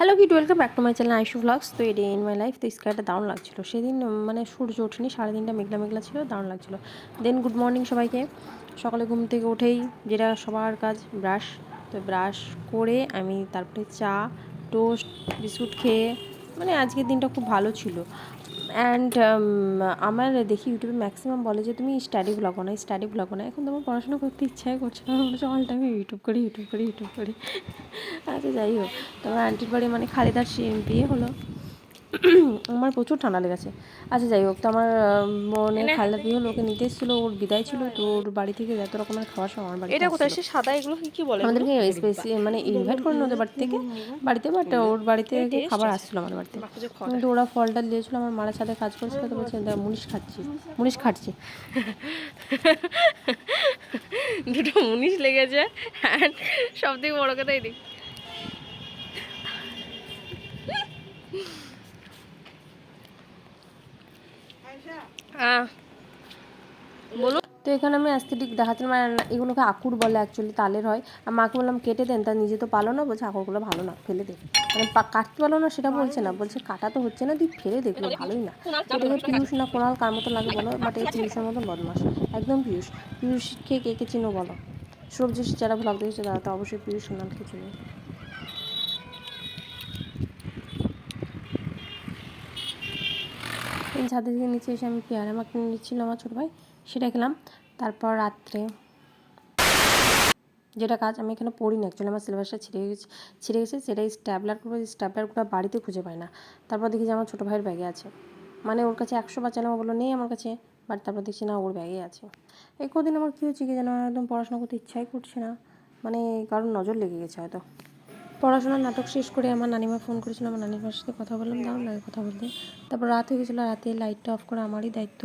Hello ভিড welcome back to my channel Aishu vlogs তো এডে in my life তো স্কাইটা দারুণ লাগছিল। সেদিন মানে সূর্য ওঠেনি, সারাদিনটা মেঘলা মেঘলা ছিল দারুণ লাগছিল। দেন গুড মর্নিং সবাইকে। সকালে ঘুম থেকে উঠেই যেটা সবার কাজ ব্রাশ তো ব্রাশ করে আমি তারপরে চা টোস্ট বিস্কুট খেয়ে মানে আজকের দিনটা খুব ভালো ছিল। অ্যান্ড আমার দেখি ইউটিউবে ম্যাক্সিমাম বলে যে, তুমি স্টাডি ব্লগ না স্টাডি ব্লগ না এখন তোমার পড়াশোনা করতে ইচ্ছাই করছে না। বলছে, অল টাইম ইউটিউব করি ইউটিউব করি ইউটিউব করি। আচ্ছা যাই হোক। তোমার আন্টির বাড়ি মানে খালিদার বিয়ে হলো। আমার প্রচুর ঠান্ডা লেগেছে। আচ্ছা যাই হোক তো আমার মনে খালিদার বিয়ে হলো ওকে নিতে এসেছিল ওর বিদায় ছিল তো ওর বাড়ি থেকে যত রকমের খাওয়া সব আমার বাড়ি এটা কোথায়? সে সাদা এগুলো কি বলে? আমাদেরকে স্পেসি মানে ইনভাইট করে ওদের বাড়ি থেকে বাড়িতে বাট ওর বাড়িতে খাবার আসছিল আমার বাড়িতে। কিন্তু ওরা ফলটা দিয়েছিল আমার মারা ছাদে কাজ করছিল তো বলছে মুনিশ খাচ্ছি মুনিশ খাচ্ছি। দুটো মুনিশ লেগেছে সব থেকে বড় কথা এদিক বলুন। তো এখানে আমি অ্যাস্থেটিক দেখাচ্ছিলাম আর এগুলোকে আকুর বলে অ্যাকচুয়ালি তালের হয়। আর মাকে বললাম, কেটে দেন, তা নিজে তো পালো না। বলছে, আকুরগুলো ভালো না, ফেলে দে। মানে কাটতে পারল না, সেটা বলছে না। বলছে, কাটা তো হচ্ছে না, তুই ফেলে দেখল ভালোই না। এটাকে পিয়ুষ না কোনাল কার মতো লাগে বলো বাট এই পিয়ুষের মতো বদমাস একদম পিয়ুষ পিয়ুষকে কে কে চিনো বলো? সবজি, যারা ভ্লগ দেখেছে তারা তো অবশ্যই পিয়ুষ সোনালকে চিনো। ছাদের থেকে নিচে এসে আমি পেয়ারা মাখ নিচ্ছিল আমার ছোটো ভাই? সেটা খেলাম। তারপর রাত্রে যেটা কাজ, আমি এখানে পড়ি না অ্যাকচুয়ালি আমার সিলেবাসটা ছিঁড়ে গেছে ছিঁড়ে গেছে সেটাই স্ট্যাবলার করব স্ট্যাবলারগুলো বাড়িতে খুঁজে পাই না। তারপর দেখি যে আমার ছোটো ভাইয়ের ব্যাগে আছে। মানে ওর কাছে একশো বার চাইলাম ও বলল নেই আমার কাছে বাট তারপর দেখছি না ওর ব্যাগে আছে। এই কদিন আমার কী হচ্ছে কি যেন একদম পড়াশোনা করতে ইচ্ছাই করছে না। মানে কারোর নজর লেগে গেছে হয়তো। পড়াশোনার নাটক শেষ করে আমার নানিমা ফোন করেছিল, আমার নানিমার সাথে কথা বললাম দাও লাগে কথা বলতে। তারপর রাত হয়ে গেছিল, রাতে লাইটটা অফ করা আমারই দায়িত্ব।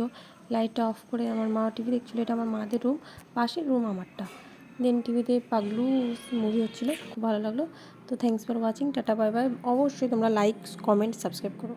লাইটটা অফ করে আমার মা টিভি দেখছিলো, এটা আমার মাদের রুম পাশের রুম আমারটা। দেন টিভিতে পাগলু মুভি হচ্ছিল, খুব ভালো লাগল। তো thanks for watching tata bye bye অবশ্যই তোমরা লাইক কমেন্ট সাবস্ক্রাইব করো।